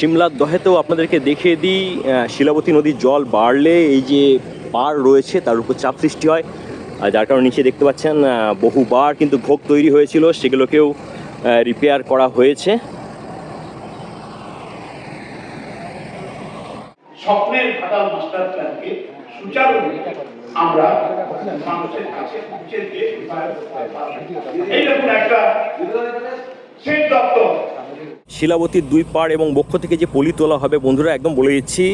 সিমলার দহেতেও আপনাদেরকে দেখিয়ে দিই শিলাবতী নদীর জল বাড়লে এই যে পার রয়েছে তার উপর চাপ সৃষ্টি হয়। আর যার কারণে নিচে দেখতে পাচ্ছেন বহুবার কিন্তু ভোগ তৈরি হয়েছিল, সেগুলোকেও রিপেয়ার করা হয়েছে। স্বপ্নের ঘাটাল মাস্টার প্ল্যানকে আমরা মানুষের কাছে পৌঁছে দিয়ে রূপায়ণ করতে পারব। এই দেখুন একটা সেচ দপ্তর। শিলাবতীর দুই পাড় এবং বক্ষ থেকে যে পলি তোলা হবে, বন্ধুরা, একদম বলে দিচ্ছি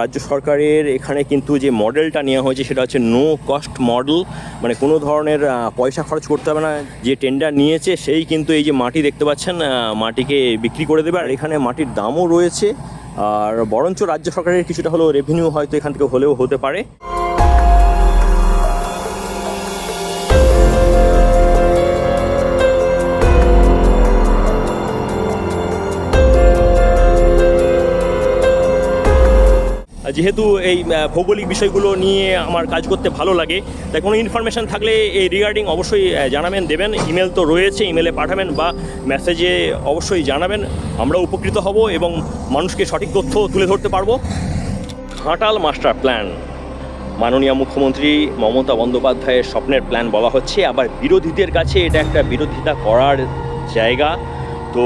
রাজ্য সরকারের এখানে কিন্তু যে মডেলটা নেওয়া হয়েছে, সেটা হচ্ছে নো কস্ট মডেল মানে কোনো ধরনের পয়সা খরচ করতে হবে না, যে টেন্ডার নিয়েছে, সেই কিন্তু এই যে মাটি দেখতে পাচ্ছেন মাটিকে বিক্রি করে দেবে। আর এখানে মাটির দামও রয়েছে, আর বরঞ্চ রাজ্য সরকারের কিছুটা হলেও রেভিনিউ হয়তো এখান থেকে হলেও হতে পারে। যেহেতু এই ভৌগোলিক বিষয়গুলো নিয়ে আমার কাজ করতে ভালো লাগে, তাই কোনো ইনফরমেশান থাকলে এই রিগার্ডিং অবশ্যই জানাবেন, দেবেন। ইমেল তো রয়েছে ইমেলে পাঠাবেন বা মেসেজে অবশ্যই জানাবেন। আমরা উপকৃত হব এবং মানুষকে সঠিক তথ্য তুলে ধরতে পারব। Ghatal master plan. মাননীয় মুখ্যমন্ত্রী মমতা বন্দ্যোপাধ্যায়ের স্বপ্নের প্ল্যান বলা হচ্ছে, আবার বিরোধীদের কাছে এটা একটা বিরোধিতা করার জায়গা। তো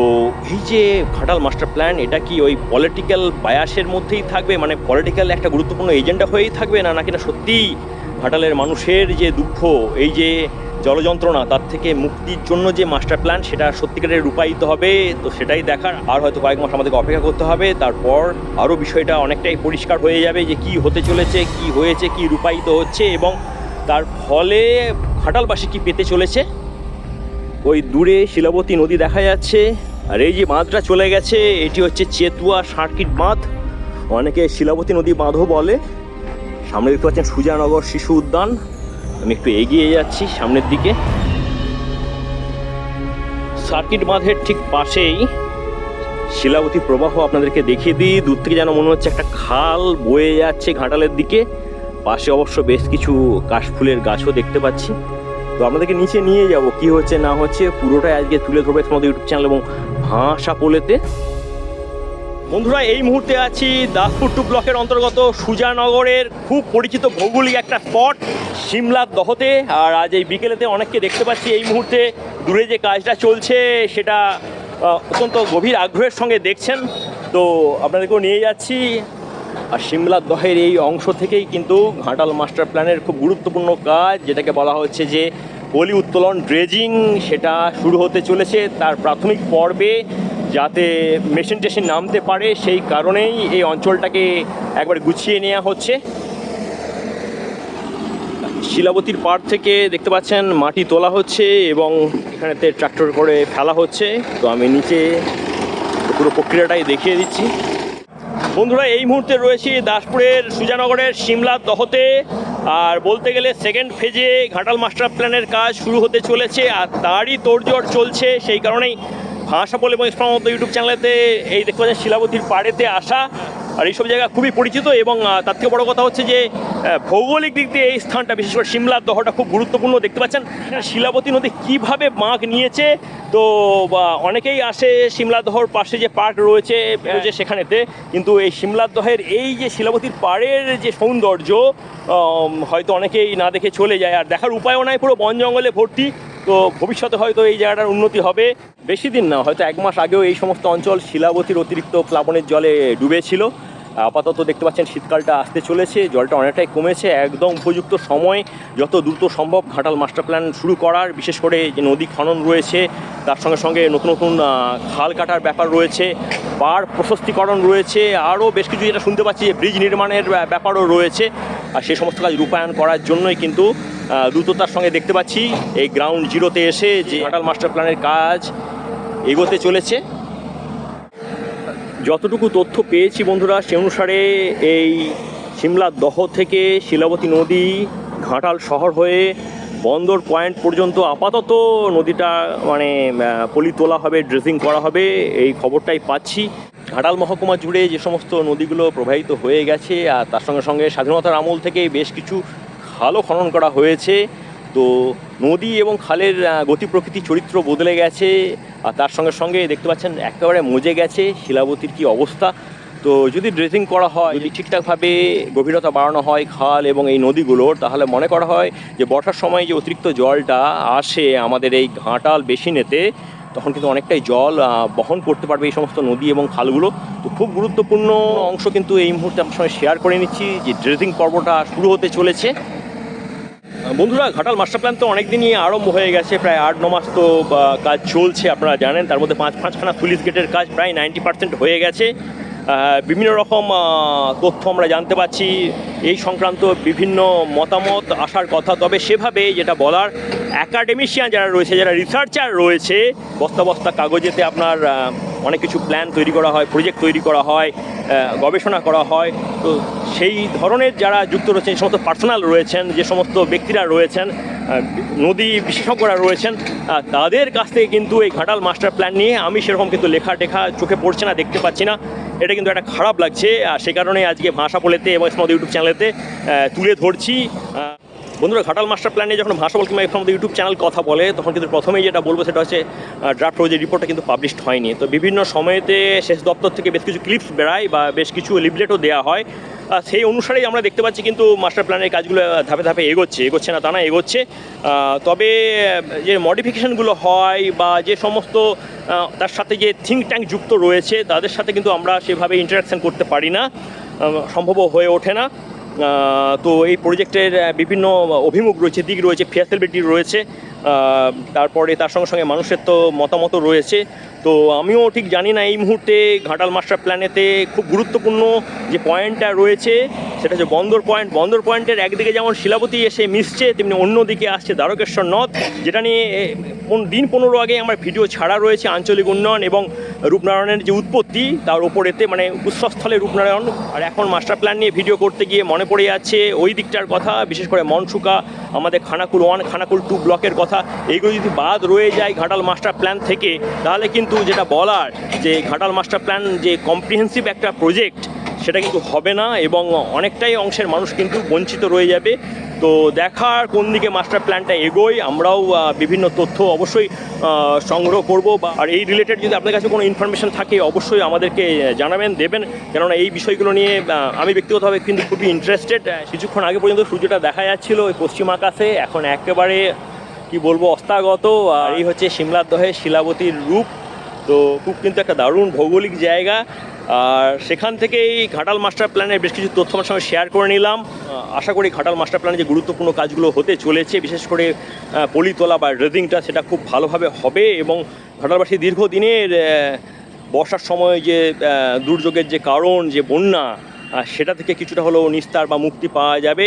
এই যে ঘাটাল মাস্টার প্ল্যান, এটা কি ওই পলিটিক্যাল বায়াসের মধ্যেই থাকবে? মানে পলিটিক্যাল একটা গুরুত্বপূর্ণ এজেন্ডা হয়েই থাকবে না নাকি না সত্যিই ঘাটালের মানুষের যে দুঃখ, এই যে জলযন্ত্রণা, তার থেকে মুক্তির জন্য যে মাস্টার প্ল্যান সেটা সত্যিকারের রূপায়িত হবে? তো সেটাই দেখার। আর হয়তো কয়েক মাস আমাদেরকে অপেক্ষা করতে হবে। তারপর আরও বিষয়টা অনেকটাই পরিষ্কার হয়ে যাবে যে কি হতে চলেছে, কি হয়েছে, কি রূপায়িত হচ্ছে এবং তার ফলে ঘাটালবাসী কি পেতে চলেছে? ওই দূরে শিলাবতী নদী দেখা যাচ্ছে। আর এই যে বাঁধটা চলে গেছে, এটি হচ্ছে চেতুয়া সার্কিট বাঁধ। অনেকে শিলাবতী নদী বাঁধও বলে। সামনে দেখতে পাচ্ছেন সুজানগর শিশু উদ্যান। আমি একটু এগিয়ে যাচ্ছি সামনের দিকে। সার্কিট বাঁধের ঠিক পাশেই শিলাবতী প্রবাহ আপনাদেরকে দেখিয়ে দিই। দূর থেকে যেন মনে হচ্ছে একটা খাল বয়ে যাচ্ছে ঘাটালের দিকে। পাশে অবশ্য বেশ কিছু কাশফুলের গাছও দেখতে পাচ্ছি। তো আপনাদেরকে নিচে নিয়ে যাব। কি হচ্ছে, না হচ্ছে, পুরোটাই আজকে তুলে ধরবে তোমাদের ইউটিউব চ্যানেল এবং ভাষা পোলেতে। বন্ধুরা, এই মুহূর্তে আছি দাসপুর টু ব্লকের অন্তর্গত সুজানগরের খুব পরিচিত ভৌগোলিক একটা স্পট সিমলার দহতে। আর আজ এই বিকেলেতে অনেককে দেখতে পাচ্ছি এই মুহূর্তে। দূরে যে কাজটা চলছে, সেটা অত্যন্ত গভীর আগ্রহের সঙ্গে দেখছেন। তো আপনাদেরকেও নিয়ে যাচ্ছি। আর সিমলার দহের এই অংশ থেকেই কিন্তু ঘাটাল মাস্টার প্ল্যানের খুব গুরুত্বপূর্ণ কাজ, যেটাকে বলা হচ্ছে যে পলি উত্তোলন ড্রেজিং, সেটা শুরু হতে চলেছে তার প্রাথমিক পর্বে। যাতে মেশিন টেশিন নামতে পারে, সেই কারণেই এই অঞ্চলটাকে একবার গুছিয়ে নেওয়া হচ্ছে। শিলাবতীর পাড় থেকে দেখতে পাচ্ছেন, মাটি তোলা হচ্ছে এবং এখানেতে ট্রাক্টর করে ফেলা হচ্ছে। তো আমি নিচে পুরো প্রক্রিয়াটাই দেখিয়ে দিচ্ছি। বন্ধুরা, এই মুহূর্তে রয়েছি দাসপুরের সুজানগরের সিমলা দহতে। আর বলতে গেলে সেকেন্ড ফেজে ঘাটাল মাস্টার প্ল্যানের কাজ শুরু হতে চলেছে, আর তারই তোড়জোড় চলছে। সেই কারণেই বলে এবং ইসলাম ইউটিউব চ্যানেলেতে এই দেখতে পাচ্ছেন শিলাবতীর পাড়েতে আসা। আর এইসব জায়গা খুবই পরিচিত এবং তার থেকে বড় কথা হচ্ছে যে ভৌগোলিক দিক দিয়ে এই স্থানটা বিশেষ করে সিমলার দহটা খুব গুরুত্বপূর্ণ দেখতে পাচ্ছেন। শিলাবতী নদী কীভাবে বাঁক নিয়েছে? তো অনেকেই আসে সিমলা দহর পাশে যে পার্ক রয়েছে যে সেখানেতে। কিন্তু এই সিমলার দহের এই যে শিলাবতীর পাড়ের যে সৌন্দর্য হয়তো অনেকেই না দেখে চলে যায়। আর দেখার উপায়ও নাই পুরো বন জঙ্গলে ভর্তি। তো ভবিষ্যতে হয়তো এই জায়গাটার উন্নতি হবে। বেশি দিন না, হয়তো এক মাস আগেও এই সমস্ত অঞ্চল শিলাবতীর অতিরিক্ত প্লাবনের জলে ডুবেছিল। আপাতত দেখতে পাচ্ছেন শীতকালটা আসতে চলেছে, জলটা অনেকটাই কমেছে। একদম উপযুক্ত সময়, যত দ্রুত সম্ভব ঘাটাল মাস্টার প্ল্যান শুরু করার, বিশেষ করে যে নদী খনন রয়েছে, তার সঙ্গে সঙ্গে নতুন নতুন খাল কাটার ব্যাপার রয়েছে, পার প্রশস্তিকরণ রয়েছে, আরও বেশ কিছু যেটা শুনতে পাচ্ছি যে ব্রিজ নির্মাণের ব্যাপারও রয়েছে। আর সেই সমস্ত কাজ রূপায়ণ করার জন্যই কিন্তু দ্রুততার সঙ্গে দেখতে পাচ্ছি। এই গ্রাউন্ড জিরোতে এসে যে ঘাটাল মাস্টার প্ল্যানের কাজ এগোতে চলেছে। যতটুকু তথ্য পেয়েছি বন্ধুরা, সে অনুসারে এই সিমলা দহ থেকে শিলাবতী নদী ঘাটাল শহর হয়ে বন্দর পয়েন্ট পর্যন্ত আপাতত নদীটা মানে পলি তোলা হবে, ড্রেসিং করা হবে, এই খবরটাই পাচ্ছি। ঘাটাল মহকুমা জুড়ে যে সমস্ত নদীগুলো প্রবাহিত হয়ে গেছে, আর তার সঙ্গে সঙ্গে স্বাধীনতার আমল থেকে বেশ কিছু খালও খনন করা হয়েছে। তো নদী এবং খালের গতি প্রকৃতি চরিত্র বদলে গেছে। আর তার সঙ্গে সঙ্গে দেখতে পাচ্ছেন একেবারে মজে গেছে, শিলাবতীর কি অবস্থা। তো যদি ড্রেসিং করা হয়, যদি ঠিকঠাকভাবে গভীরতা বাড়ানো হয় খাল এবং এই নদীগুলোর, তাহলে মনে করা হয় যে বর্ষার সময় যে অতিরিক্ত জলটা আসে আমাদের এই ঘাটাল বেসিনেতে, তখন কিন্তু অনেকটাই জল বহন করতে পারবে এই সমস্ত নদী এবং খালগুলো। তো খুব গুরুত্বপূর্ণ অংশ কিন্তু এই মুহূর্তে আমার সঙ্গে শেয়ার করে নিচ্ছি যে ড্রেসিং পর্বটা শুরু হতে চলেছে। বন্ধুরা, ঘাটাল মাস্টার প্ল্যান তো অনেকদিনই আরম্ভ হয়ে গেছে, প্রায় আট, ন মাস তো কাজ চলছে আপনারা জানেন। তার মধ্যে পাঁচ, পাঁচখানা পুলিশ গেটের কাজ প্রায় নাইনটি পার্সেন্ট হয়ে গেছে। বিভিন্ন রকম তথ্য আমরা জানতে পাচ্ছি। এই সংক্রান্ত বিভিন্ন মতামত আসার কথা। তবে সেভাবে যেটা বলার অ্যাকাডেমিশিয়ান যারা রয়েছে, যারা রিসার্চার রয়েছে বস্তা বস্তা কাগজেতে আপনার অনেক কিছু প্ল্যান তৈরি করা হয় প্রজেক্ট তৈরি করা হয় গবেষণা করা হয়। তো সেই ধরনের যারা যুক্ত রয়েছেন সমস্ত পার্সোনাল রয়েছেন, যে সমস্ত ব্যক্তিরা রয়েছেন নদী বিশেষজ্ঞরা রয়েছেন তাদের কাছ থেকে কিন্তু এই ঘাটাল মাস্টার প্ল্যান নিয়ে আমি সেরকম কিন্তু লেখা টেখা চোখে পড়ছে না, দেখতে পাচ্ছি না। এটা কিন্তু একটা খারাপ লাগছে, আর সে কারণে আজকে ভাষা বলেতে এবং ইউটিউব চ্যানেলেতে তুলে ধরছি। বন্ধুরা, ঘাটাল মাস্টার প্ল্যানে যখন ভাষা কিংবা এখন আমাদের ইউটিউব চ্যানেল কথা বলে, তখন কিন্তু প্রথমেই যেটা বলব সেটা হচ্ছে ড্রাফট প্রজেক্ট রিপোর্টটা কিন্তু পাবলিশড হয়নি। তো বিভিন্ন সময়েতে শেষ দপ্তর থেকে বেশ কিছু ক্লিপস বেড়ায় বা বেশ কিছু লিফলেটও দেওয়া হয়। সেই অনুসারেই আমরা দেখতে পাচ্ছি কিন্তু মাস্টার প্ল্যানের কাজগুলো ধাপে ধাপে এগোচ্ছে এগোচ্ছে না তা না, এগোচ্ছে। তবে যে মডিফিকেশনগুলো হয় বা যে সমস্ত তার সাথে যে থিঙ্ক ট্যাঙ্ক যুক্ত রয়েছে, তাদের সাথে কিন্তু আমরা সেভাবে ইন্টারাকশন করতে পারি না। সম্ভব হয়ে ওঠে না। তো এই প্রজেক্টের বিভিন্ন অভিমুখ রয়েছে দিক রয়েছে ফেসিলিটি রয়েছে। তারপরে তার সঙ্গে সঙ্গে মানুষের তো মতামত রয়েছে। তো আমিও ঠিক জানি না এই মুহূর্তে ঘাটাল মাস্টার প্ল্যানেতে খুব গুরুত্বপূর্ণ যে পয়েন্টটা রয়েছে, সেটা হচ্ছে বন্দর পয়েন্ট। বন্দর পয়েন্টের একদিকে যেমন শিলাবতী এসে মিশছে, তেমনি অন্যদিকে আসছে দ্বারকেশ্বর নদ। যেটা নিয়ে দিন পনেরো আগে আমার ভিডিও ছাড়া রয়েছে আঞ্চলিক উন্নয়ন এবং রূপনারায়ণের যে উৎপত্তি, তার ওপরেতে মানে উৎসস্থলে রূপনারায়ণ। আর এখন মাস্টার প্ল্যান নিয়ে ভিডিও করতে গিয়ে মনে পড়ে যাচ্ছে ওই দিকটার কথা, বিশেষ করে মনসুকা, আমাদের খানাকুল ওয়ান, খানাকুল টু ব্লকের কথা এইগুলো যদি বাদ রয়ে যায় ঘাটাল মাস্টার প্ল্যান থেকে, তাহলে কিন্তু যেটা বলার যে ঘাটাল মাস্টার প্ল্যান যে কম্প্রিহেন্সিভ একটা প্রজেক্ট সেটা কিন্তু হবে না এবং অনেকটাই অংশের মানুষ কিন্তু বঞ্চিত রয়ে যাবে। তো দেখার কোন দিকে মাস্টার প্ল্যানটা এগোয়, আমরাও বিভিন্ন তথ্য অবশ্যই সংগ্রহ করব বা আর এই রিলেটেড যদি আপনার কাছে কোনো ইনফরমেশন থাকে, অবশ্যই আমাদেরকে জানাবেন, দেবেন। কেননা এই বিষয়গুলো নিয়ে আমি ব্যক্তিগতভাবে কিন্তু খুবই ইন্টারেস্টেড কিছুক্ষণ আগে পর্যন্ত সূর্যটা দেখা যাচ্ছিল ওই পশ্চিম আকাশে, এখন একেবারে কি বলব অস্তাগত। আর এই হচ্ছে সিমলার দহে শিলাবতীর রূপ। তো খুব কিন্তু একটা দারুণ ভৌগোলিক জায়গা। আর সেখান থেকেই ঘাটাল মাস্টার প্ল্যানের বেশ কিছু তথ্য আমার সঙ্গে শেয়ার করে নিলাম। আশা করি ঘাটাল মাস্টার প্ল্যানে যে গুরুত্বপূর্ণ কাজগুলো হতে চলেছে বিশেষ করে আহ, পলি তোলা বা ড্রেজিংটা সেটা খুব ভালোভাবে হবে এবং ঘাটালবাসী দীর্ঘদিনের বর্ষার সময় যে দুর্যোগের যে কারণ যে বন্যা সেটা থেকে কিছুটা হলেও নিস্তার বা মুক্তি পাওয়া যাবে।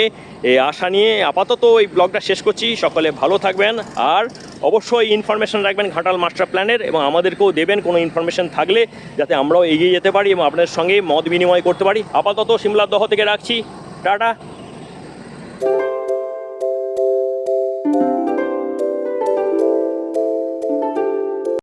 এই আশা নিয়ে আপাতত এই ব্লগটা শেষ করছি। সকলে ভালো থাকবেন। আর অবশ্যই ইনফরমেশন রাখবেন ঘাটাল মাস্টার প্ল্যানের এবং আমাদেরকেও দেবেন কোনো ইনফরমেশন থাকলে যাতে আমরাও এগিয়ে যেতে পারি এবং আপনাদের সঙ্গে মত বিনিময় করতে পারি। আপাতত সিমলার দহ থেকে রাখছি। টাটা।